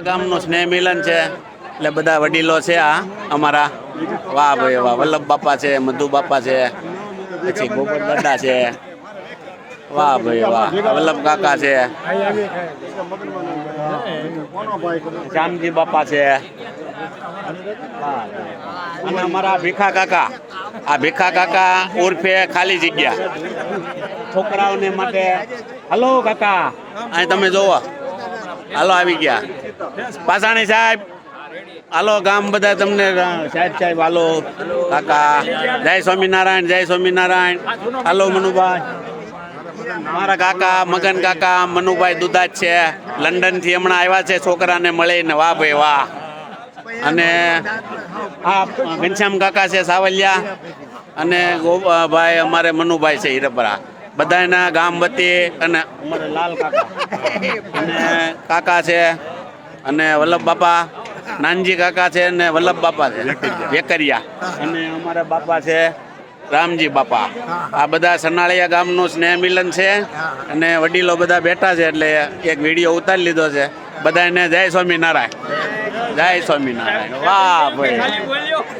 ગામનું સ્નેહ મિલન છે. એટલે બધા વડીલો છે આ, અમારા. વાહ ભાઈ વાહ, વલ્લભ બાપા છે, મધુ બાપા છે, પછી ગોપર દાદા છે. વાહ ભાઈ વાહ, વલ્લભ કાકા છે. શ્યામજી બાપા છે. અને અમારા ભીખા કાકા. આ ભીખા કાકા ઉર્ફે ખાલી જગ્યા. છોકરાઓને માટે, હલો કાકા. અહીં તમે જોવો. હાલો, આવી ગયા. પાસાણી સાહેબ. હાલો, ગામ બધા તમને સાહેબ સાહેબ, હાલો. કાકા, જય સ્વામિનારાયણ જય સ્વામિનારાયણ. હાલો, મનુભાઈ. મારા કાકા, મગન કાકા, મનુભાઈ દુદાજ છે. લંડનથી હમણાં આવ્યા છે, છોકરાને મળીને. વાહ ભાઈ, વાહ. અને આ ઘનશ્યામ કાકા છે, સાવલિયા. અને ગોપાભાઈ અમારે મનુભાઈ છે, હીરપરા. બધાના ગામ વતી અને અમારે લાલ કાકા. અને કાકા છે અને વલ્લભ બાપા નાનજી કાકા છે અને વલ્લભ બાપા છે વેકરિયા. અને અમારા બાપા છે રામજી બાપા. આ બધા સનાળિયા ગામનું સ્નેહ મિલન છે અને વડીલો બધા બેઠા છે એટલે એક વીડિયો ઉતારી લીધો છે. બધાને જય સ્વામિનારાયણ. જય સ્વામિનારાયણ. વાહ ભાઈ.